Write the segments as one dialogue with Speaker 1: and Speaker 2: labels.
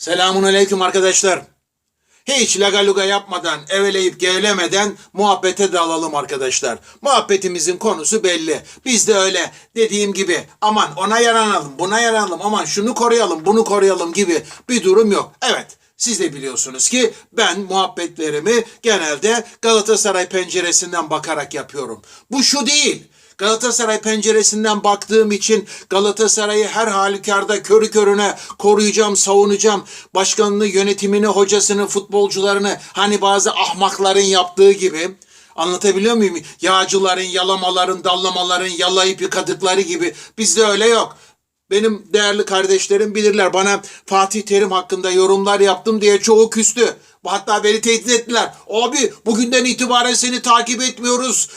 Speaker 1: Selamun aleyküm arkadaşlar. Hiç lagaluga yapmadan, eveleyip gevlemeden muhabbete dalalım arkadaşlar. Muhabbetimizin konusu belli. Biz de öyle dediğim gibi aman ona yaranalım, buna yaranalım, aman şunu koruyalım, bunu koruyalım gibi bir durum yok. Evet, siz de biliyorsunuz ki ben muhabbetlerimi genelde Galatasaray penceresinden bakarak yapıyorum. Bu şu değil. Galatasaray penceresinden baktığım için Galatasaray'ı her halükarda körü körüne koruyacağım, savunacağım. Başkanını, yönetimini, hocasını, futbolcularını hani bazı ahmakların yaptığı gibi Anlatabiliyor muyum? Yağcıların, yalamaların, dallamaların, yalayıp yıkadıkları gibi bizde öyle yok. Benim değerli kardeşlerim bilirler. Bana Fatih Terim hakkında yorumlar yaptım diye çoğu küstü. Hatta beni tehdit ettiler. Abi bugünden itibaren seni takip etmiyoruz.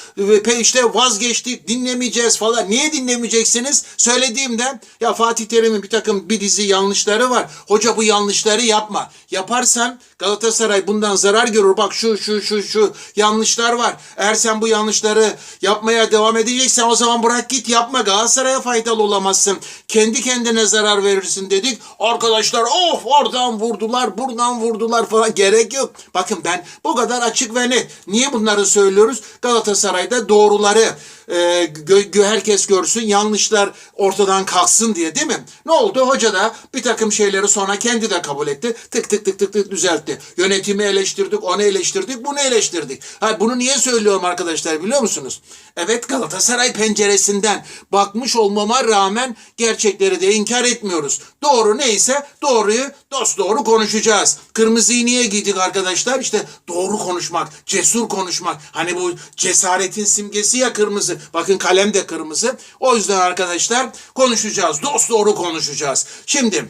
Speaker 1: İşte vazgeçtik dinlemeyeceğiz falan. Niye dinlemeyeceksiniz? Söylediğimde ya Fatih Terim'in bir takım bir dizi yanlışları var. Hoca bu yanlışları yapma. Yaparsan Galatasaray bundan zarar görür. Bak şu şu şu şu yanlışlar var. Eğer sen bu yanlışları yapmaya devam edeceksen o zaman bırak git yapma. Galatasaray'a faydalı olamazsın. Kendi kendine zarar verirsin dedik. Arkadaşlar of oradan vurdular buradan vurdular falan gerek yok. Bakın ben bu kadar açık ve net. Niye bunları söylüyoruz? Galatasaray'da doğruları e, herkes görsün yanlışlar ortadan kalksın diye değil mi? Ne oldu? Hoca da bir takım şeyleri sonra kendi de kabul etti. Tık tık tık tık tık düzeltti. Yönetimi eleştirdik, onu eleştirdik, bunu eleştirdik. Ha, bunu niye söylüyorum arkadaşlar biliyor musunuz? Evet Galatasaray penceresinden bakmış olmama rağmen gerçekleri de inkar etmiyoruz. Doğru neyse doğruyu dost doğru konuşacağız. Kırmızıyı niye giydik arkadaşlar? İşte doğru konuşmak, cesur konuşmak. Hani bu cesaretin simgesi ya kırmızı. Bakın kalem de kırmızı. O yüzden arkadaşlar konuşacağız. Dost doğru konuşacağız. Şimdi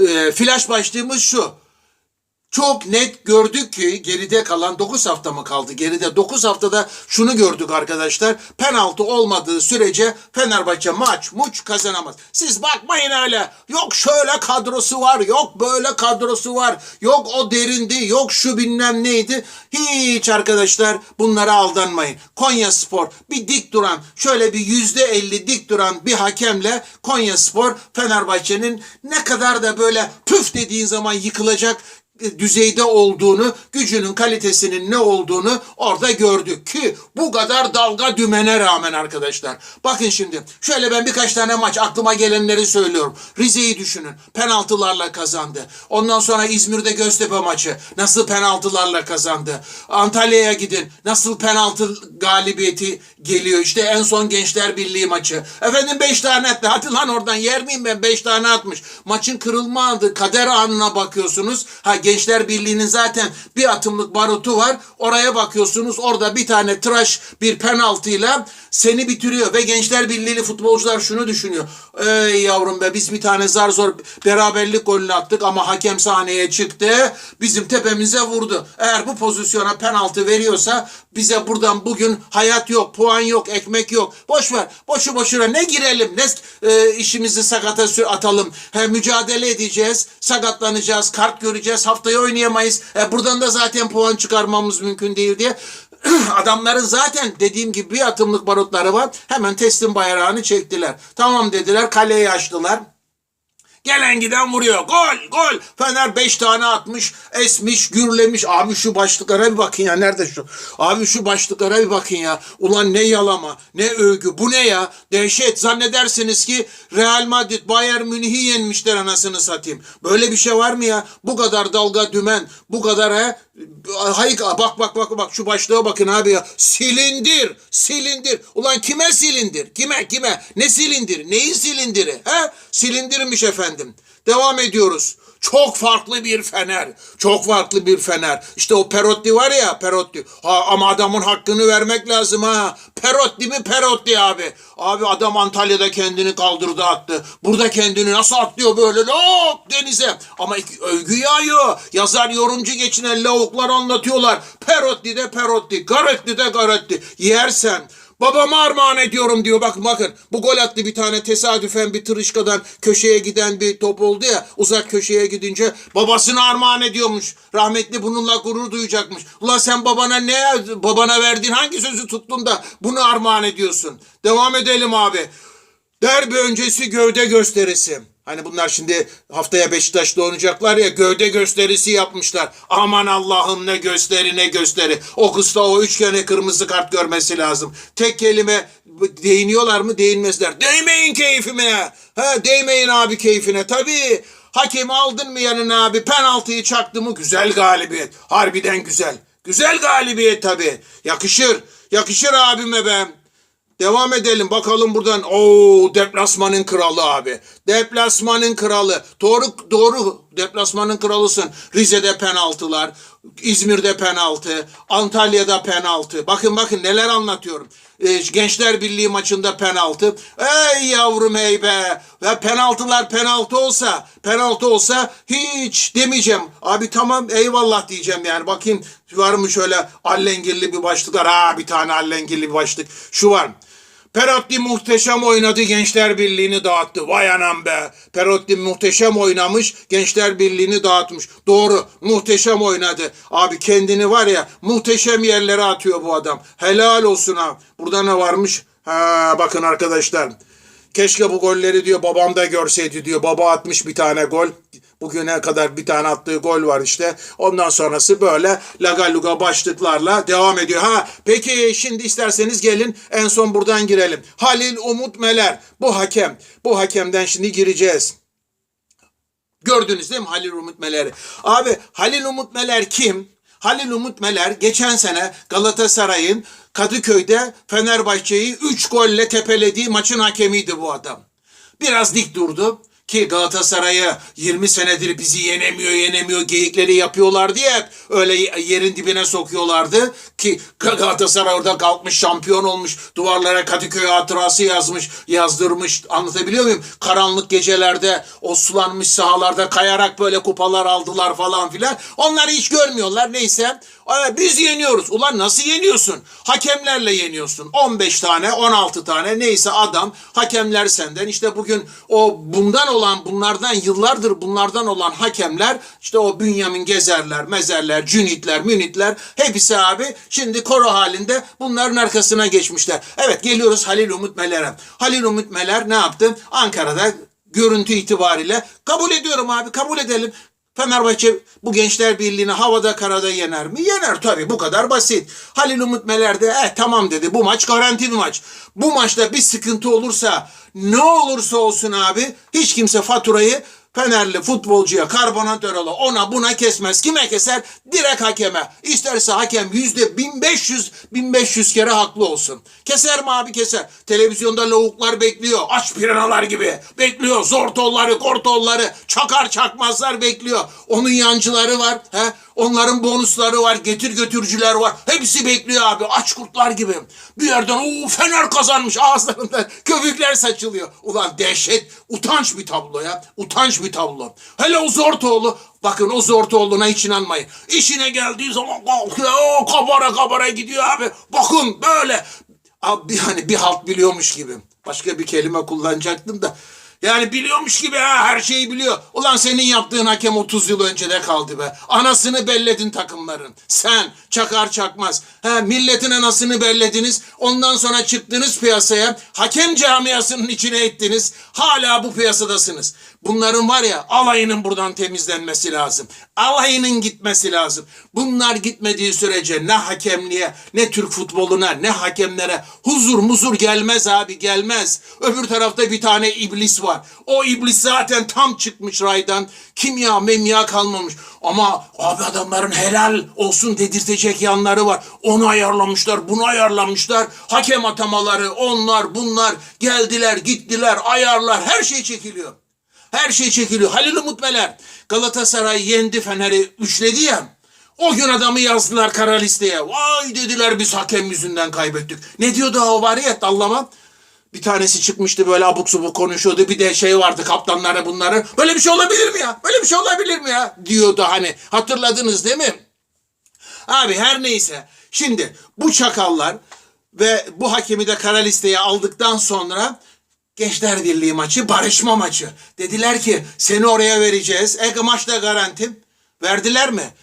Speaker 1: e, flash başlığımız şu. Çok net gördük ki geride kalan 9 hafta mı kaldı? Geride 9 haftada şunu gördük arkadaşlar. Penaltı olmadığı sürece Fenerbahçe maç muç kazanamaz. Siz bakmayın öyle. Yok şöyle kadrosu var, yok böyle kadrosu var, yok o derindi, yok şu bilmem neydi. Hiç arkadaşlar bunlara aldanmayın. Konya Spor bir dik duran, şöyle bir yüzde elli dik duran bir hakemle Konya Spor Fenerbahçe'nin ne kadar da böyle püf dediğin zaman yıkılacak düzeyde olduğunu, gücünün kalitesinin ne olduğunu orada gördük ki bu kadar dalga dümene rağmen arkadaşlar. Bakın şimdi şöyle ben birkaç tane maç aklıma gelenleri söylüyorum. Rize'yi düşünün. Penaltılarla kazandı. Ondan sonra İzmir'de Göztepe maçı nasıl penaltılarla kazandı. Antalya'ya gidin. Nasıl penaltı galibiyeti geliyor. İşte en son Gençler Birliği maçı. Efendim 5 tane attı. Hadi lan oradan yer miyim ben 5 tane atmış. Maçın kırılma anı, kader anına bakıyorsunuz. Ha Gençler Birliği'nin zaten bir atımlık barutu var. Oraya bakıyorsunuz. Orada bir tane tıraş bir penaltıyla seni bitiriyor ve Gençler Birliği'li futbolcular şunu düşünüyor. Ey yavrum be biz bir tane zar zor beraberlik golünü attık ama hakem sahneye çıktı. Bizim tepemize vurdu. Eğer bu pozisyona penaltı veriyorsa bize buradan bugün hayat yok, puan yok, ekmek yok. Boş ver. Boşu boşuna ne girelim, ne e, işimizi sakata atalım. He, mücadele edeceğiz, sakatlanacağız, kart göreceğiz, haftaya oynayamayız. E, buradan da zaten puan çıkarmamız mümkün değil diye. Adamların zaten dediğim gibi bir atımlık barutları var. Hemen teslim bayrağını çektiler. Tamam dediler, kaleyi açtılar. Gelen giden vuruyor. Gol gol. Fener 5 tane atmış. Esmiş, gürlemiş. Abi şu başlıklara bir bakın ya. Nerede şu? Abi şu başlıklara bir bakın ya. Ulan ne yalama, ne övgü. Bu ne ya? Dehşet. Zannedersiniz ki Real Madrid, Bayern Münih'i yenmişler anasını satayım. Böyle bir şey var mı ya? Bu kadar dalga dümen, bu kadar he? Hayır bak bak bak bak şu başlığa bakın abi ya. Silindir, silindir. Ulan kime silindir? Kime kime? Ne silindir? Neyin silindiri? He? Silindirmiş efendim. Devam ediyoruz. Çok farklı bir fener. Çok farklı bir fener. İşte o Perotti var ya Perotti. Ha, ama adamın hakkını vermek lazım ha. Perotti mi Perotti abi. Abi adam Antalya'da kendini kaldırdı attı. Burada kendini nasıl atlıyor böyle lop denize. Ama övgü yağıyor. Yazar yorumcu geçinen lavuklar anlatıyorlar. Perotti de Perotti. Garetti de Garetti. Yersen Babama armağan ediyorum diyor. Bakın bakın bu gol attı bir tane tesadüfen bir tırışkadan köşeye giden bir top oldu ya. Uzak köşeye gidince babasına armağan ediyormuş. Rahmetli bununla gurur duyacakmış. Ulan sen babana ne babana verdiğin hangi sözü tuttun da bunu armağan ediyorsun? Devam edelim abi. Derbi öncesi gövde gösterisi. Hani bunlar şimdi haftaya Beşiktaş'ta oynayacaklar ya gövde gösterisi yapmışlar. Aman Allah'ım ne gösteri ne gösteri. O kızda o üçgene kırmızı kart görmesi lazım. Tek kelime değiniyorlar mı değinmezler. Değmeyin keyfime. Ha, değmeyin abi keyfine. Tabii hakemi aldın mı yanına abi penaltıyı çaktı mı güzel galibiyet. Harbiden güzel. Güzel galibiyet tabii. Yakışır. Yakışır abime ben. Devam edelim bakalım buradan. Oo deplasmanın kralı abi. Deplasmanın kralı. Doğru doğru deplasmanın kralısın. Rize'de penaltılar, İzmir'de penaltı, Antalya'da penaltı. Bakın bakın neler anlatıyorum. Ee, Gençler Birliği maçında penaltı. Ey yavrum ey be. Ve penaltılar penaltı olsa, penaltı olsa hiç demeyeceğim. Abi tamam eyvallah diyeceğim yani. Bakayım var mı şöyle allengirli bir başlıklar. Ha bir tane allengirli bir başlık. Şu var. Perotti muhteşem oynadı Gençler Birliği'ni dağıttı. Vay anam be. Perotti muhteşem oynamış Gençler Birliği'ni dağıtmış. Doğru muhteşem oynadı. Abi kendini var ya muhteşem yerlere atıyor bu adam. Helal olsun ha. Burada ne varmış? Ha bakın arkadaşlar. Keşke bu golleri diyor babam da görseydi diyor. Baba atmış bir tane gol. Bugüne kadar bir tane attığı gol var işte. Ondan sonrası böyle lagaluga başlıklarla devam ediyor. Ha peki şimdi isterseniz gelin en son buradan girelim. Halil Umut Meler bu hakem. Bu hakemden şimdi gireceğiz. Gördünüz değil mi Halil Umut Meler'i? Abi Halil Umut Meler kim? Halil Umut Meler geçen sene Galatasaray'ın Kadıköy'de Fenerbahçe'yi 3 golle tepelediği maçın hakemiydi bu adam. Biraz dik durdu ki Galatasaray'ı 20 senedir bizi yenemiyor yenemiyor geyikleri yapıyorlar diye öyle yerin dibine sokuyorlardı. Ki Galatasaray orada kalkmış şampiyon olmuş duvarlara Kadıköy hatırası yazmış yazdırmış. Anlatabiliyor muyum? Karanlık gecelerde o sulanmış sahalarda kayarak böyle kupalar aldılar falan filan. Onları hiç görmüyorlar. Neyse Biz yeniyoruz. Ulan nasıl yeniyorsun? Hakemlerle yeniyorsun. 15 tane, 16 tane neyse adam hakemler senden. İşte bugün o bundan olan, bunlardan yıllardır bunlardan olan hakemler işte o Bünyamin Gezerler, Mezerler, Cünitler, Münitler hepsi abi şimdi koro halinde bunların arkasına geçmişler. Evet geliyoruz Halil Umut Meler'e. Halil Umut Meler ne yaptı? Ankara'da görüntü itibariyle kabul ediyorum abi kabul edelim. Fenerbahçe bu Gençler Birliği'ni havada karada yener mi? Yener tabii bu kadar basit. Halil Umut Meler de eh tamam dedi bu maç garanti bir maç. Bu maçta bir sıkıntı olursa ne olursa olsun abi hiç kimse faturayı Fenerli futbolcuya karbonatör ola ona buna kesmez. Kime keser? Direkt hakeme. İsterse hakem yüzde 1500 1500 kere haklı olsun. Keser mi abi keser. Televizyonda lavuklar bekliyor. Aç piranalar gibi. Bekliyor. Zortolları, kortolları, çakar çakmazlar bekliyor. Onun yancıları var. He? Onların bonusları var. Getir götürcüler var. Hepsi bekliyor abi. Aç kurtlar gibi. Bir yerden o Fener kazanmış. Ağızlarından köpükler saçılıyor. Ulan dehşet. Utanç bir tablo ya. Utanç bir tablo. Hele o Zortoğlu. Bakın o Zortoğlu'na hiç inanmayın. İşine geldiği zaman kalkıyor. Kabara kabara gidiyor abi. Bakın böyle. Abi hani bir halt biliyormuş gibi. Başka bir kelime kullanacaktım da. Yani biliyormuş gibi ha her şeyi biliyor. Ulan senin yaptığın hakem 30 yıl önce de kaldı be. Anasını belledin takımların. Sen çakar çakmaz. Ha milletin anasını bellediniz. Ondan sonra çıktınız piyasaya. Hakem camiasının içine ettiniz. Hala bu piyasadasınız. Bunların var ya alayının buradan temizlenmesi lazım. Alayının gitmesi lazım. Bunlar gitmediği sürece ne hakemliğe ne Türk futboluna ne hakemlere huzur muzur gelmez abi gelmez. Öbür tarafta bir tane iblis var. O iblis zaten tam çıkmış raydan. Kimya memya kalmamış. Ama abi adamların helal olsun dedirtecek yanları var. Onu ayarlamışlar, bunu ayarlamışlar. Hakem atamaları, onlar, bunlar geldiler, gittiler, ayarlar, her şey çekiliyor. Her şey çekiliyor. Halil Umut Meler Galatasaray yendi Fener'i üçledi ya. O gün adamı yazdılar kara listeye. Vay dediler biz hakem yüzünden kaybettik. Ne diyordu o var ya dallama? Bir tanesi çıkmıştı böyle abuk subuk konuşuyordu. Bir de şey vardı kaptanları bunların. Böyle bir şey olabilir mi ya? Böyle bir şey olabilir mi ya? Diyordu hani. Hatırladınız değil mi? Abi her neyse. Şimdi bu çakallar ve bu hakemi de kara listeye aldıktan sonra Gençler Birliği maçı barışma maçı. Dediler ki seni oraya vereceğiz. E maç da garantim. Verdiler mi?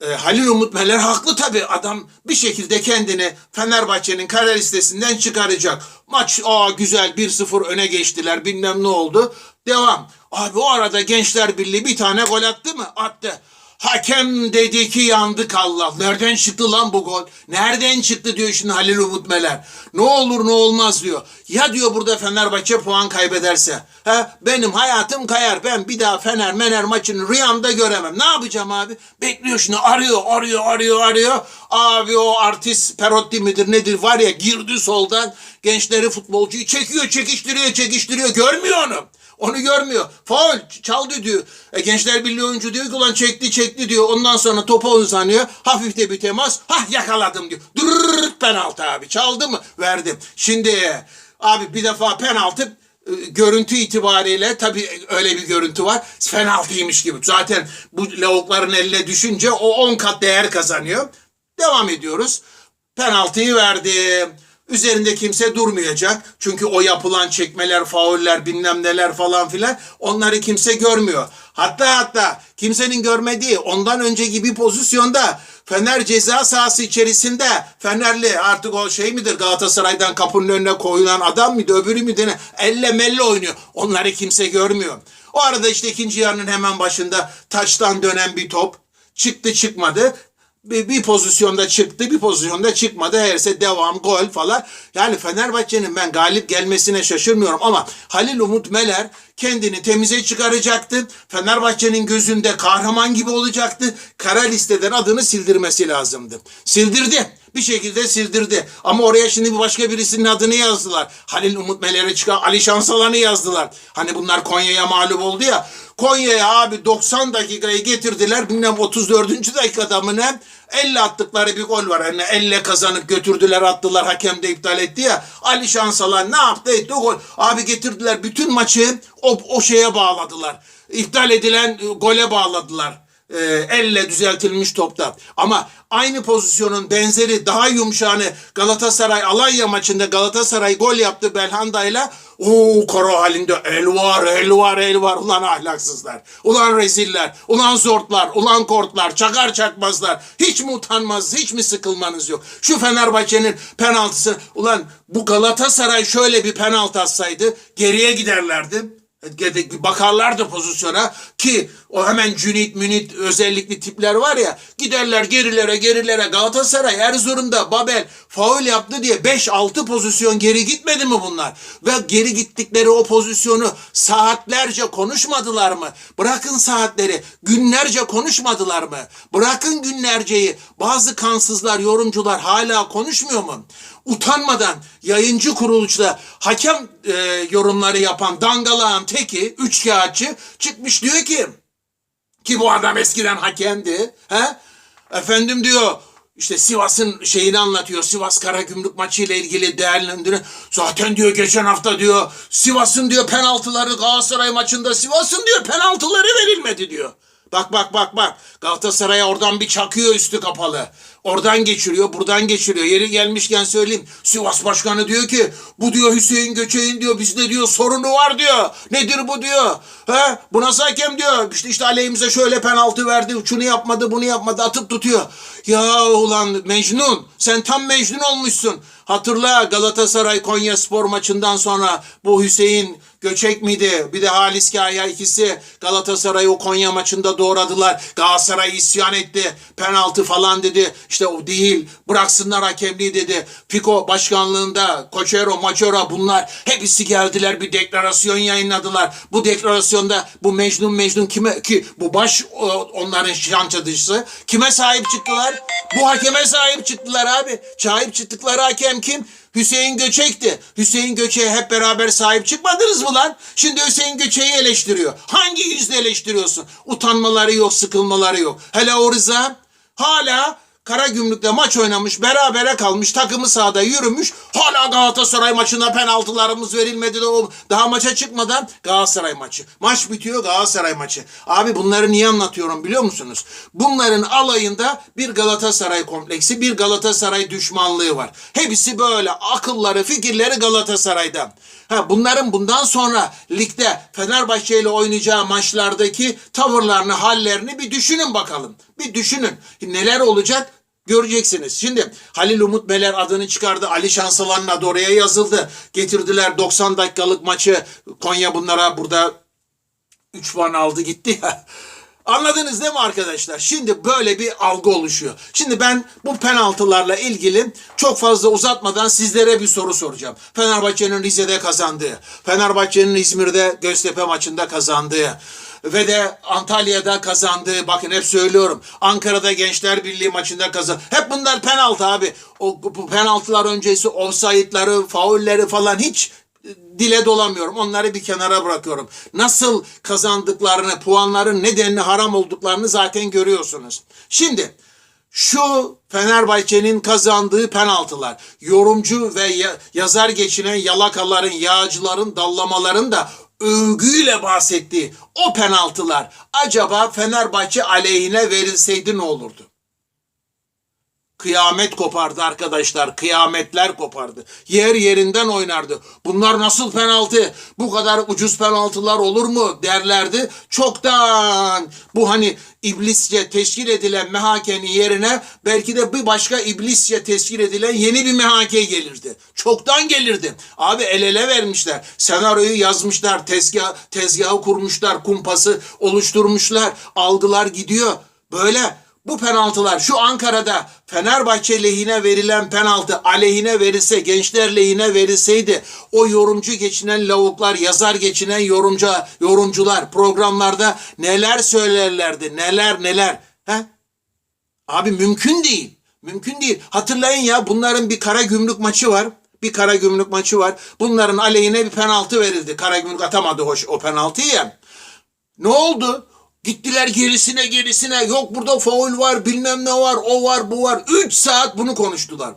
Speaker 1: E, Halil Umut Meler haklı tabii. Adam bir şekilde kendini Fenerbahçe'nin kara listesinden çıkaracak. Maç aa güzel 1-0 öne geçtiler bilmem ne oldu. Devam. Abi o arada Gençler Birliği bir tane gol attı mı? Attı. Hakem dedi ki yandık Allah. Nereden çıktı lan bu gol? Nereden çıktı diyor şimdi Halil Umut Meler. Ne olur ne olmaz diyor. Ya diyor burada Fenerbahçe puan kaybederse. Ha, benim hayatım kayar. Ben bir daha Fener Mener maçını rüyamda göremem. Ne yapacağım abi? Bekliyor şimdi arıyor arıyor arıyor arıyor. Abi o artist Perotti midir nedir var ya girdi soldan gençleri futbolcuyu çekiyor çekiştiriyor çekiştiriyor. Görmüyor onu. Onu görmüyor. Faul çaldı diyor. E, Gençler Birliği oyuncu diyor ki ulan çekti çekti diyor. Ondan sonra topa uzanıyor. Hafif de bir temas. Hah yakaladım diyor. Dırrrrt penaltı abi. Çaldı mı? Verdim. Şimdi abi bir defa penaltı e, görüntü itibariyle tabii öyle bir görüntü var. Penaltıymış gibi. Zaten bu lavukların eline düşünce o 10 kat değer kazanıyor. Devam ediyoruz. Penaltıyı verdim. Üzerinde kimse durmayacak. Çünkü o yapılan çekmeler, fauller, bilmem neler falan filan onları kimse görmüyor. Hatta hatta kimsenin görmediği ondan önceki bir pozisyonda Fener ceza sahası içerisinde Fenerli artık o şey midir Galatasaray'dan kapının önüne koyulan adam mıydı öbürü müydü ne? Elle melle oynuyor. Onları kimse görmüyor. O arada işte ikinci yarının hemen başında taçtan dönen bir top çıktı çıkmadı bir, bir pozisyonda çıktı, bir pozisyonda çıkmadı. Herse devam, gol falan. Yani Fenerbahçe'nin ben galip gelmesine şaşırmıyorum ama Halil Umut Meler kendini temize çıkaracaktı. Fenerbahçe'nin gözünde kahraman gibi olacaktı. Kara listeden adını sildirmesi lazımdı. Sildirdi. Bir şekilde sildirdi. Ama oraya şimdi bir başka birisinin adını yazdılar. Halil Umut Meler'e çıkan Ali Şansalan'ı yazdılar. Hani bunlar Konya'ya mağlup oldu ya. Konya'ya abi 90 dakikayı getirdiler. Bilmem 34. dakikada mı ne? 50 attıkları bir gol var. Yani 50 kazanıp götürdüler attılar. Hakem de iptal etti ya. Ali Şansalan ne yaptı etti gol. Abi getirdiler bütün maçı o, o şeye bağladılar. İptal edilen e, gole bağladılar e, elle düzeltilmiş topta. Ama aynı pozisyonun benzeri daha yumuşağını Galatasaray Alanya maçında Galatasaray gol yaptı Belhanda'yla. Oo koro halinde el var el var el var ulan ahlaksızlar. Ulan reziller. Ulan zortlar. Ulan kortlar. Çakar çakmazlar. Hiç mi utanmaz hiç mi sıkılmanız yok? Şu Fenerbahçe'nin penaltısı ulan bu Galatasaray şöyle bir penaltı atsaydı geriye giderlerdi bakarlardı pozisyona ki o hemen Cüneyt Münit özellikli tipler var ya giderler gerilere gerilere Galatasaray Erzurum'da Babel faul yaptı diye 5-6 pozisyon geri gitmedi mi bunlar? Ve geri gittikleri o pozisyonu saatlerce konuşmadılar mı? Bırakın saatleri günlerce konuşmadılar mı? Bırakın günlerceyi bazı kansızlar yorumcular hala konuşmuyor mu? utanmadan yayıncı kuruluşta hakem e, yorumları yapan dangalağın teki üç kağıtçı çıkmış diyor ki ki bu adam eskiden hakemdi. He? Efendim diyor işte Sivas'ın şeyini anlatıyor. Sivas Karagümrük maçı ile ilgili değerlendiriyor. Zaten diyor geçen hafta diyor Sivas'ın diyor penaltıları Galatasaray maçında Sivas'ın diyor penaltıları verilmedi diyor. Bak bak bak bak. Galatasaray'a oradan bir çakıyor üstü kapalı. Oradan geçiriyor, buradan geçiriyor. Yeri gelmişken söyleyeyim. Sivas Başkanı diyor ki bu diyor Hüseyin Göçek'in diyor bizde diyor sorunu var diyor. Nedir bu diyor. He? Bu nasıl hakem diyor. İşte işte aleyhimize şöyle penaltı verdi. Şunu yapmadı, bunu yapmadı. Atıp tutuyor. Ya ulan Mecnun sen tam Mecnun olmuşsun. Hatırla Galatasaray Konya Spor maçından sonra bu Hüseyin Göçek miydi? Bir de Halis Kaya ikisi Galatasaray o Konya maçında doğradılar. Galatasaray isyan etti. Penaltı falan dedi. O değil. Bıraksınlar hakemliği dedi. Fiko başkanlığında Koçero, Maçora bunlar hepsi geldiler bir deklarasyon yayınladılar. Bu deklarasyonda bu Mecnun Mecnun kime ki bu baş onların şan çatıcısı kime sahip çıktılar? Bu hakeme sahip çıktılar abi. Sahip çıktıkları hakem kim? Hüseyin Göçek'ti. Hüseyin Göçek'e hep beraber sahip çıkmadınız mı lan? Şimdi Hüseyin Göçek'i eleştiriyor. Hangi yüzle eleştiriyorsun? Utanmaları yok, sıkılmaları yok. Hele o Rıza hala Karagümrük'te maç oynamış, berabere kalmış, takımı sahada yürümüş. Hala Galatasaray maçında penaltılarımız verilmedi de o daha maça çıkmadan Galatasaray maçı. Maç bitiyor Galatasaray maçı. Abi bunları niye anlatıyorum biliyor musunuz? Bunların alayında bir Galatasaray kompleksi, bir Galatasaray düşmanlığı var. Hepsi böyle akılları, fikirleri Galatasaray'da. Ha, bunların bundan sonra ligde Fenerbahçe ile oynayacağı maçlardaki tavırlarını, hallerini bir düşünün bakalım. Bir düşünün. Neler olacak? Göreceksiniz. Şimdi Halil Umut Meler adını çıkardı. Ali Şansalan'ın adı oraya yazıldı. Getirdiler 90 dakikalık maçı. Konya bunlara burada 3 puan aldı gitti ya. Anladınız değil mi arkadaşlar? Şimdi böyle bir algı oluşuyor. Şimdi ben bu penaltılarla ilgili çok fazla uzatmadan sizlere bir soru soracağım. Fenerbahçe'nin Rize'de kazandığı, Fenerbahçe'nin İzmir'de Göztepe maçında kazandığı ve de Antalya'da kazandığı, bakın hep söylüyorum. Ankara'da Gençler Birliği maçında kazan. Hep bunlar penaltı abi. O bu penaltılar öncesi offside'ları, faulleri falan hiç dile dolamıyorum. Onları bir kenara bırakıyorum. Nasıl kazandıklarını, puanların nedenini haram olduklarını zaten görüyorsunuz. Şimdi şu Fenerbahçe'nin kazandığı penaltılar, yorumcu ve ya- yazar geçinen yalakaların, yağcıların, dallamaların da övgüyle bahsettiği o penaltılar acaba Fenerbahçe aleyhine verilseydi ne olurdu? Kıyamet kopardı arkadaşlar. Kıyametler kopardı. Yer yerinden oynardı. Bunlar nasıl penaltı? Bu kadar ucuz penaltılar olur mu derlerdi. Çoktan bu hani iblisçe teşkil edilen mehakenin yerine belki de bir başka iblisçe teşkil edilen yeni bir mehake gelirdi. Çoktan gelirdi. Abi el ele vermişler. Senaryoyu yazmışlar. Tezgah, tezgahı kurmuşlar. Kumpası oluşturmuşlar. Algılar gidiyor. Böyle bu penaltılar şu Ankara'da Fenerbahçe lehine verilen penaltı aleyhine verilse, gençler lehine verilseydi o yorumcu geçinen lavuklar, yazar geçinen yorumcu, yorumcular programlarda neler söylerlerdi, neler neler. He? Abi mümkün değil. Mümkün değil. Hatırlayın ya bunların bir kara gümrük maçı var. Bir kara gümrük maçı var. Bunların aleyhine bir penaltı verildi. Kara gümrük atamadı hoş o penaltıyı ya. Ne oldu? Gittiler gerisine gerisine yok burada faul var bilmem ne var o var bu var. 3 saat bunu konuştular.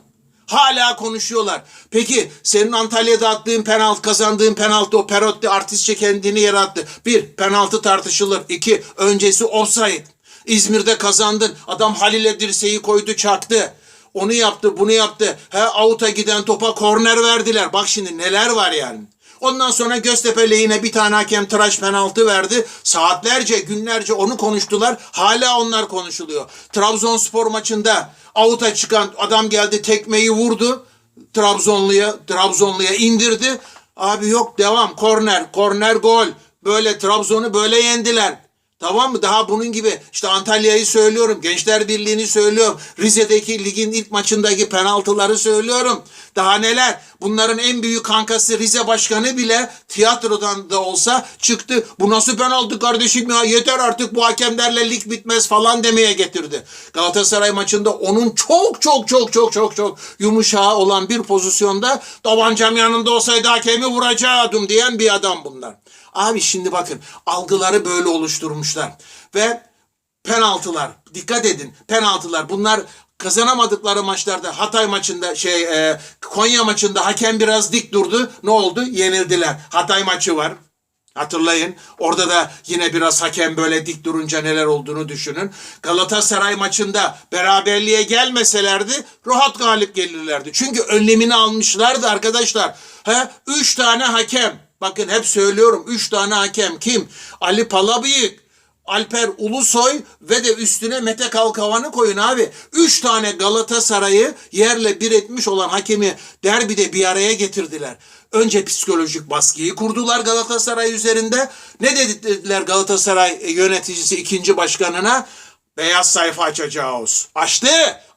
Speaker 1: Hala konuşuyorlar. Peki senin Antalya'da attığın penaltı kazandığın penaltı o Perotti artistçe kendini yarattı. Bir penaltı tartışılır. İki öncesi offside. İzmir'de kazandın. Adam Halil'e dirseği koydu çaktı. Onu yaptı bunu yaptı. He out'a giden topa korner verdiler. Bak şimdi neler var yani. Ondan sonra Göztepe lehine bir tane hakem tıraş penaltı verdi. Saatlerce, günlerce onu konuştular. Hala onlar konuşuluyor. Trabzonspor maçında avuta çıkan adam geldi tekmeyi vurdu. Trabzonluya, Trabzonluya indirdi. Abi yok devam. Korner, korner gol. Böyle Trabzon'u böyle yendiler. Tamam mı? Daha bunun gibi işte Antalya'yı söylüyorum. Gençler Birliği'ni söylüyorum. Rize'deki ligin ilk maçındaki penaltıları söylüyorum. Daha neler? Bunların en büyük kankası Rize Başkanı bile tiyatrodan da olsa çıktı. Bu nasıl penaltı kardeşim ya? Yeter artık bu hakemlerle lig bitmez falan demeye getirdi. Galatasaray maçında onun çok çok çok çok çok çok yumuşağı olan bir pozisyonda tabancam yanında olsaydı hakemi vuracaktım diyen bir adam bunlar. Abi şimdi bakın algıları böyle oluşturmuşlar. Ve penaltılar dikkat edin penaltılar bunlar kazanamadıkları maçlarda Hatay maçında şey e, Konya maçında hakem biraz dik durdu. Ne oldu? Yenildiler. Hatay maçı var. Hatırlayın. Orada da yine biraz hakem böyle dik durunca neler olduğunu düşünün. Galatasaray maçında beraberliğe gelmeselerdi rahat galip gelirlerdi. Çünkü önlemini almışlardı arkadaşlar. He? Üç tane hakem. Bakın hep söylüyorum. Üç tane hakem. Kim? Ali Palabıyık. Alper Ulusoy ve de üstüne Mete Kalkavan'ı koyun abi. Üç tane Galatasaray'ı yerle bir etmiş olan hakemi derbide bir araya getirdiler. Önce psikolojik baskıyı kurdular Galatasaray üzerinde. Ne dediler Galatasaray yöneticisi ikinci başkanına? Beyaz sayfa açacağız. Açtı.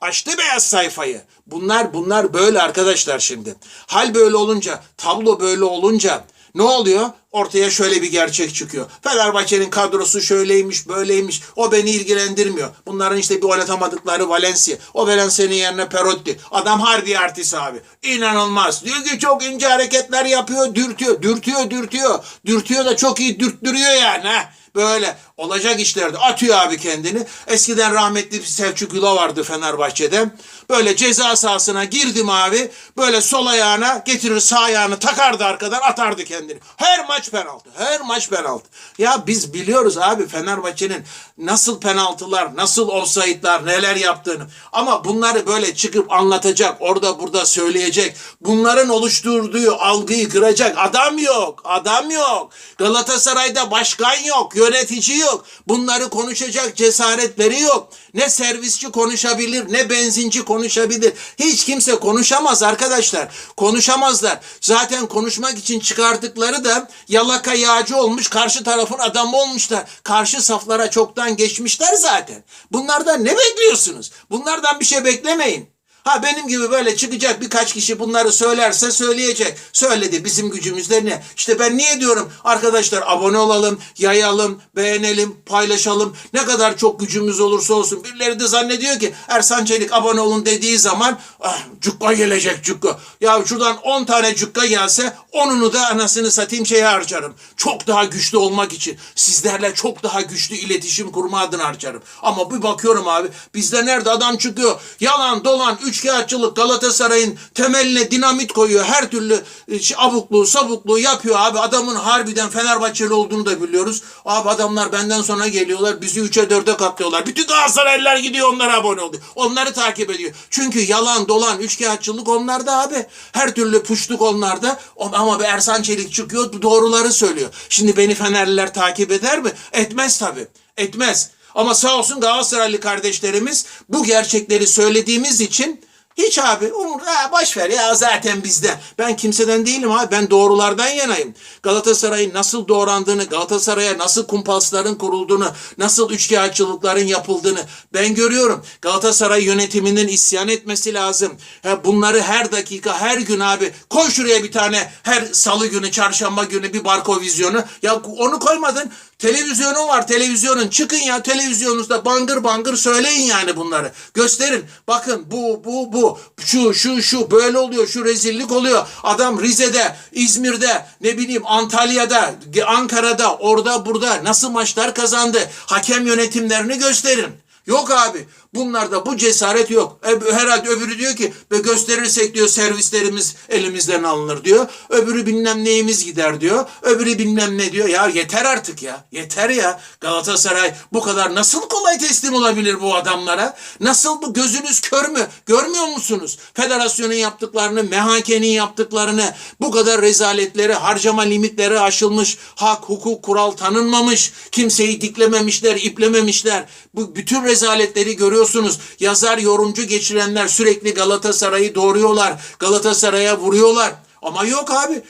Speaker 1: Açtı beyaz sayfayı. Bunlar bunlar böyle arkadaşlar şimdi. Hal böyle olunca, tablo böyle olunca ne oluyor? Ortaya şöyle bir gerçek çıkıyor. Fenerbahçe'nin kadrosu şöyleymiş, böyleymiş. O beni ilgilendirmiyor. Bunların işte bir oynatamadıkları Valencia. O Valencia'nın yerine Perotti. Adam harbi artist abi. İnanılmaz. Diyor ki çok ince hareketler yapıyor, dürtüyor. Dürtüyor, dürtüyor. Dürtüyor da çok iyi dürttürüyor yani. ha. Böyle olacak işlerde atıyor abi kendini. Eskiden rahmetli Selçuk Yula vardı Fenerbahçe'de. Böyle ceza sahasına girdim abi. Böyle sol ayağına getirir sağ ayağını takardı arkadan atardı kendini. Her maç penaltı. Her maç penaltı. Ya biz biliyoruz abi Fenerbahçe'nin nasıl penaltılar, nasıl offside'lar, neler yaptığını. Ama bunları böyle çıkıp anlatacak, orada burada söyleyecek. Bunların oluşturduğu algıyı kıracak adam yok. Adam yok. Galatasaray'da başkan yok. yönetici yok. Bunları konuşacak cesaretleri yok. Ne servisçi konuşabilir, ne benzinci konuşabilir. Hiç kimse konuşamaz arkadaşlar. Konuşamazlar. Zaten konuşmak için çıkardıkları da yalaka yağcı olmuş, karşı tarafın adamı olmuşlar. Karşı saflara çoktan geçmişler zaten. Bunlardan ne bekliyorsunuz? Bunlardan bir şey beklemeyin. Ha benim gibi böyle çıkacak birkaç kişi bunları söylerse söyleyecek. Söyledi bizim gücümüzde ne? İşte ben niye diyorum arkadaşlar abone olalım, yayalım, beğenelim, paylaşalım. Ne kadar çok gücümüz olursa olsun. Birileri de zannediyor ki Ersan Çelik abone olun dediği zaman ah, cukka gelecek cukka. Ya şuradan 10 tane cukka gelse onunu da anasını satayım şeye harcarım. Çok daha güçlü olmak için. Sizlerle çok daha güçlü iletişim kurma adına harcarım. Ama bir bakıyorum abi bizde nerede adam çıkıyor. Yalan dolan üçkağıtçılık Galatasaray'ın temeline dinamit koyuyor. Her türlü e, abukluğu sabukluğu yapıyor abi. Adamın harbiden Fenerbahçeli olduğunu da biliyoruz. Abi adamlar benden sonra geliyorlar. Bizi 3'e 4'e katlıyorlar. Bütün Galatasaraylılar gidiyor onlara abone oluyor. Onları takip ediyor. Çünkü yalan dolan üçkağıtçılık onlarda abi. Her türlü puşluk onlarda. Ama bir Ersan Çelik çıkıyor doğruları söylüyor. Şimdi beni Fenerliler takip eder mi? Etmez tabii. Etmez. Ama sağ olsun Galatasaraylı kardeşlerimiz bu gerçekleri söylediğimiz için hiç abi umur, ha, boş ver ya zaten bizde. Ben kimseden değilim abi ben doğrulardan yanayım. Galatasaray'ın nasıl doğrandığını, Galatasaray'a nasıl kumpasların kurulduğunu, nasıl üçkağıtçılıkların yapıldığını ben görüyorum. Galatasaray yönetiminin isyan etmesi lazım. Ha, bunları her dakika, her gün abi koy şuraya bir tane her salı günü, çarşamba günü bir barko vizyonu. Ya onu koymadın. Televizyonu var televizyonun. Çıkın ya televizyonunuzda bangır bangır söyleyin yani bunları. Gösterin. Bakın bu bu bu. Şu şu şu böyle oluyor. Şu rezillik oluyor. Adam Rize'de, İzmir'de, ne bileyim Antalya'da, Ankara'da, orada burada nasıl maçlar kazandı. Hakem yönetimlerini gösterin. Yok abi. Bunlarda bu cesaret yok. Herhalde öbürü diyor ki "Be gösterirsek diyor servislerimiz elimizden alınır diyor. Öbürü bilmem neyimiz gider diyor. Öbürü bilmem ne diyor. Ya yeter artık ya. Yeter ya. Galatasaray bu kadar nasıl kolay teslim olabilir bu adamlara? Nasıl bu gözünüz kör mü? Görmüyor musunuz? Federasyonun yaptıklarını, MHK'nin yaptıklarını, bu kadar rezaletleri, harcama limitleri aşılmış, hak, hukuk, kural tanınmamış, kimseyi diklememişler, iplememişler. Bu bütün rezaletleri görüyorsunuz. Yazar, yorumcu geçirenler sürekli Galatasaray'ı doğruyorlar. Galatasaray'a vuruyorlar. Ama yok abi.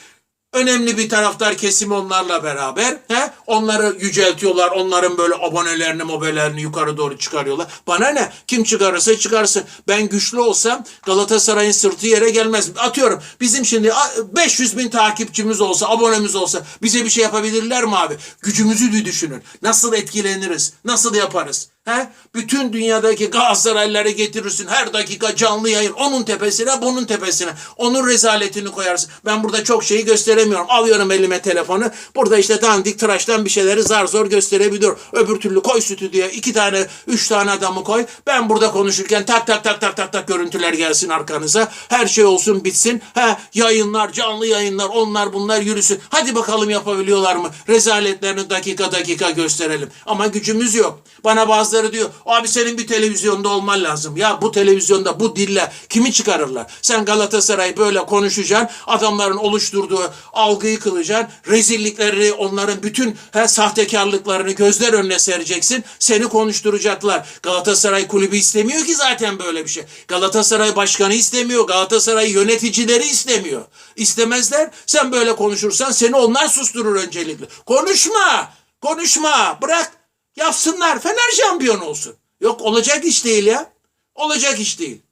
Speaker 1: Önemli bir taraftar kesimi onlarla beraber. He? Onları yüceltiyorlar. Onların böyle abonelerini, mobelerini yukarı doğru çıkarıyorlar. Bana ne? Kim çıkarırsa çıkarsın. Ben güçlü olsam Galatasaray'ın sırtı yere gelmez. Atıyorum bizim şimdi 500 bin takipçimiz olsa, abonemiz olsa bize bir şey yapabilirler mi abi? Gücümüzü düşünün. Nasıl etkileniriz? Nasıl yaparız? He? Bütün dünyadaki Galatasaraylıları getirirsin. Her dakika canlı yayın. Onun tepesine, bunun tepesine. Onun rezaletini koyarsın. Ben burada çok şeyi gösteremiyorum. Alıyorum elime telefonu. Burada işte dandik tıraştan bir şeyleri zar zor gösterebiliyorum. Öbür türlü koy stüdyoya iki tane, üç tane adamı koy. Ben burada konuşurken tak tak tak tak tak tak görüntüler gelsin arkanıza. Her şey olsun bitsin. He, yayınlar, canlı yayınlar, onlar bunlar yürüsün. Hadi bakalım yapabiliyorlar mı? Rezaletlerini dakika dakika gösterelim. Ama gücümüz yok. Bana bazı Bazıları diyor abi senin bir televizyonda olman lazım. Ya bu televizyonda bu dille kimi çıkarırlar? Sen Galatasaray böyle konuşacaksın. Adamların oluşturduğu algıyı kılacaksın. Rezillikleri onların bütün he, sahtekarlıklarını gözler önüne sereceksin. Seni konuşturacaklar. Galatasaray kulübü istemiyor ki zaten böyle bir şey. Galatasaray başkanı istemiyor. Galatasaray yöneticileri istemiyor. İstemezler. Sen böyle konuşursan seni onlar susturur öncelikle. Konuşma. Konuşma. Bırak. Yapsınlar. Fener şampiyon olsun. Yok olacak iş değil ya. Olacak iş değil.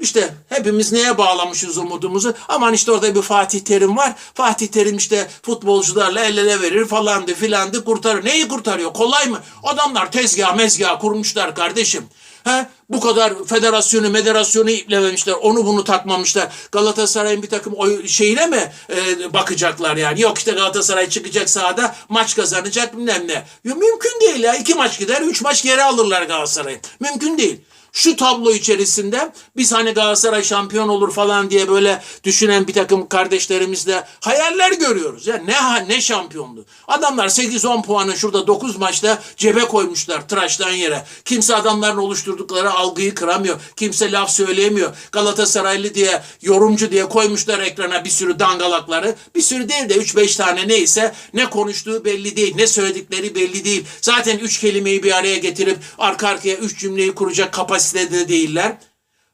Speaker 1: İşte hepimiz neye bağlamışız umudumuzu? Aman işte orada bir Fatih Terim var. Fatih Terim işte futbolcularla el ele verir falandı filandı kurtarır. Neyi kurtarıyor? Kolay mı? Adamlar tezgah mezgah kurmuşlar kardeşim. He? Bu kadar federasyonu, mederasyonu iplememişler. Onu bunu takmamışlar. Galatasaray'ın bir takım oy şeyine mi e, bakacaklar yani? Yok işte Galatasaray çıkacak sahada maç kazanacak bilmem ne. Ya, mümkün değil ya. İki maç gider, üç maç geri alırlar Galatasaray'ı. Mümkün değil şu tablo içerisinde biz hani Galatasaray şampiyon olur falan diye böyle düşünen bir takım kardeşlerimizle hayaller görüyoruz. Ya ne ne şampiyondu. Adamlar 8-10 puanı şurada 9 maçta cebe koymuşlar tıraştan yere. Kimse adamların oluşturdukları algıyı kıramıyor. Kimse laf söyleyemiyor. Galatasaraylı diye, yorumcu diye koymuşlar ekrana bir sürü dangalakları. Bir sürü değil de 3-5 tane neyse ne konuştuğu belli değil. Ne söyledikleri belli değil. Zaten 3 kelimeyi bir araya getirip arka arkaya 3 cümleyi kuracak kapasitede değiller.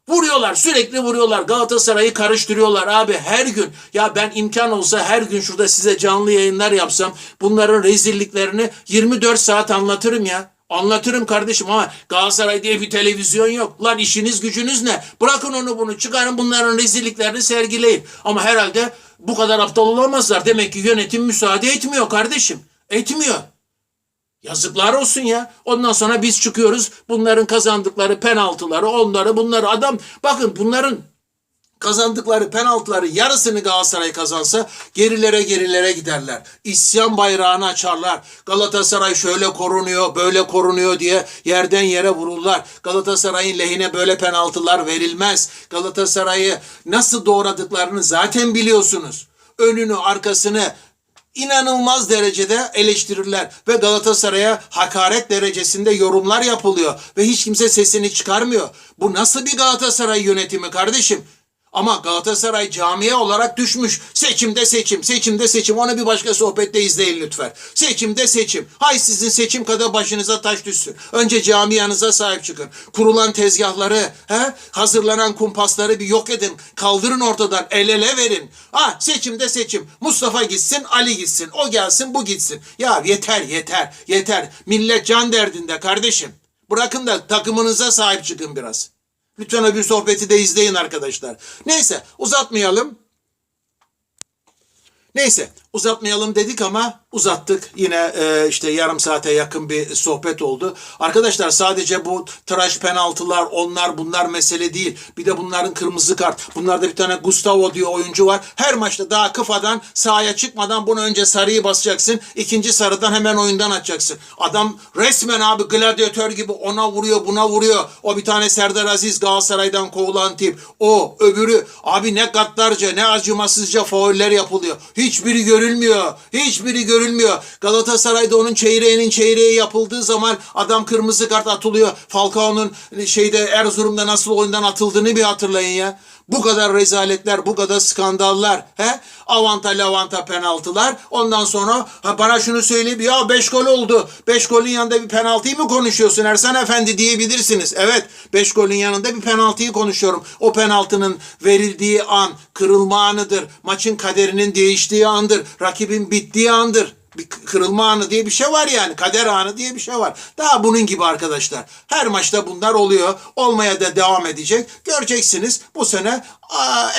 Speaker 1: Vuruyorlar sürekli vuruyorlar. Galatasaray'ı karıştırıyorlar abi her gün. Ya ben imkan olsa her gün şurada size canlı yayınlar yapsam bunların rezilliklerini 24 saat anlatırım ya. Anlatırım kardeşim ama Galatasaray diye bir televizyon yok. Lan işiniz gücünüz ne? Bırakın onu bunu çıkarın bunların rezilliklerini sergileyin. Ama herhalde bu kadar aptal olamazlar. Demek ki yönetim müsaade etmiyor kardeşim. Etmiyor. Yazıklar olsun ya. Ondan sonra biz çıkıyoruz. Bunların kazandıkları penaltıları, onları, bunları adam bakın bunların kazandıkları penaltıları yarısını Galatasaray kazansa gerilere gerilere giderler. İsyan bayrağını açarlar. Galatasaray şöyle korunuyor, böyle korunuyor diye yerden yere vururlar. Galatasaray'ın lehine böyle penaltılar verilmez. Galatasaray'ı nasıl doğradıklarını zaten biliyorsunuz. Önünü, arkasını inanılmaz derecede eleştirirler ve Galatasaray'a hakaret derecesinde yorumlar yapılıyor ve hiç kimse sesini çıkarmıyor. Bu nasıl bir Galatasaray yönetimi kardeşim? Ama Galatasaray camiye olarak düşmüş. Seçimde seçim, seçimde seçim. Onu bir başka sohbette izleyin lütfen. Seçimde seçim. Hay sizin seçim kadar başınıza taş düşsün. Önce camianıza sahip çıkın. Kurulan tezgahları, he? hazırlanan kumpasları bir yok edin. Kaldırın ortadan, el ele verin. Ha seçimde seçim. Mustafa gitsin, Ali gitsin. O gelsin, bu gitsin. Ya yeter, yeter, yeter. Millet can derdinde kardeşim. Bırakın da takımınıza sahip çıkın biraz. Lütfen öbür sohbeti de izleyin arkadaşlar. Neyse uzatmayalım. Neyse uzatmayalım dedik ama uzattık. Yine e, işte yarım saate yakın bir sohbet oldu. Arkadaşlar sadece bu tıraş penaltılar onlar bunlar mesele değil. Bir de bunların kırmızı kart. Bunlarda bir tane Gustavo diye oyuncu var. Her maçta daha kıfadan sahaya çıkmadan bunu önce sarıyı basacaksın. ikinci sarıdan hemen oyundan atacaksın. Adam resmen abi gladyatör gibi ona vuruyor buna vuruyor. O bir tane Serdar Aziz Galatasaray'dan kovulan tip. O öbürü abi ne gaddarca ne acımasızca fauller yapılıyor. Hiçbiri görülmüyor. Hiçbiri görülmüyor. Galatasaray'da onun çeyreğinin çeyreği yapıldığı zaman adam kırmızı kart atılıyor. Falcao'nun şeyde Erzurum'da nasıl oyundan atıldığını bir hatırlayın ya. Bu kadar rezaletler, bu kadar skandallar, he? Avanta lavanta penaltılar. Ondan sonra ha bana şunu söyleyip ya 5 gol oldu. 5 golün yanında bir penaltıyı mı konuşuyorsun Ersan Efendi diyebilirsiniz. Evet 5 golün yanında bir penaltıyı konuşuyorum. O penaltının verildiği an kırılma anıdır. Maçın kaderinin değiştiği andır. Rakibin bittiği andır bir kırılma anı diye bir şey var yani. Kader anı diye bir şey var. Daha bunun gibi arkadaşlar. Her maçta bunlar oluyor. Olmaya da devam edecek. Göreceksiniz bu sene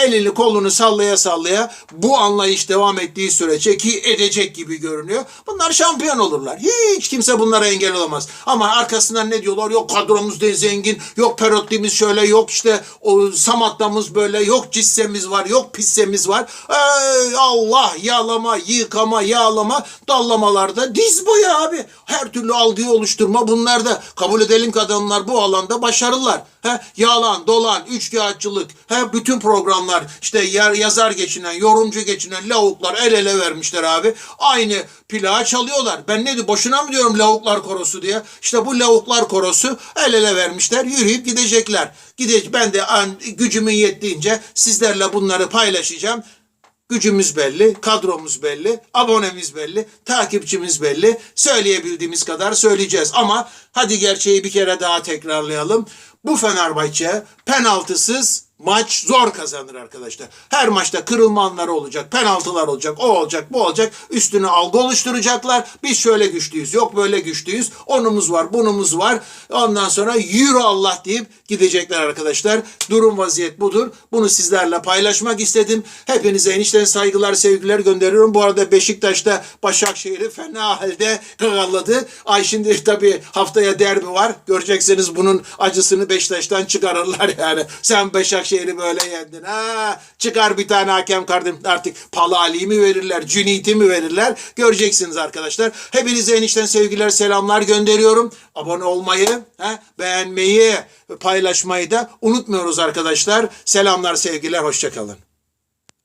Speaker 1: elini kolunu sallaya sallaya bu anlayış devam ettiği sürece ki edecek gibi görünüyor. Bunlar şampiyon olurlar. Hiç kimse bunlara engel olamaz. Ama arkasından ne diyorlar? Yok kadromuz da zengin. Yok Perotti'miz şöyle. Yok işte o Samatta'mız böyle. Yok cissemiz var. Yok pissemiz var. Ey Allah yağlama, yıkama, yağlama dallamalarda diz boyu abi. Her türlü algıyı oluşturma bunlarda. Kabul edelim ki adamlar bu alanda başarılılar. He, yalan, dolan, üçkağıtçılık, he, bütün programlar işte yer, yazar geçinen, yorumcu geçinen lavuklar el ele vermişler abi. Aynı plağı çalıyorlar. Ben ne diyor boşuna mı diyorum lavuklar korosu diye. İşte bu lavuklar korosu el ele vermişler. Yürüyüp gidecekler. Gide ben de an, gücümün yettiğince sizlerle bunları paylaşacağım. Gücümüz belli, kadromuz belli, abonemiz belli, takipçimiz belli. Söyleyebildiğimiz kadar söyleyeceğiz. Ama hadi gerçeği bir kere daha tekrarlayalım. Bu Fenerbahçe penaltısız maç zor kazanır arkadaşlar. Her maçta kırılma anları olacak, penaltılar olacak, o olacak, bu olacak. Üstüne algı oluşturacaklar. Biz şöyle güçlüyüz, yok böyle güçlüyüz. Onumuz var, bunumuz var. Ondan sonra yürü Allah deyip gidecekler arkadaşlar. Durum vaziyet budur. Bunu sizlerle paylaşmak istedim. Hepinize enişten saygılar, sevgiler gönderiyorum. Bu arada Beşiktaş'ta Başakşehir'i fena halde gagalladı. Ay şimdi tabii haftaya derbi var. Göreceksiniz bunun acısını Beşiktaş'tan çıkarırlar yani. Sen Başakşehir'i böyle yendin. Ha, çıkar bir tane hakem kardeşim artık Pala Ali'yi mi verirler, Cüneyt'i mi verirler? Göreceksiniz arkadaşlar. Hepinize enişten sevgiler, selamlar gönderiyorum. Abone olmayı, ha, beğenmeyi, paylaşmayı da unutmuyoruz arkadaşlar. Selamlar, sevgiler, hoşçakalın.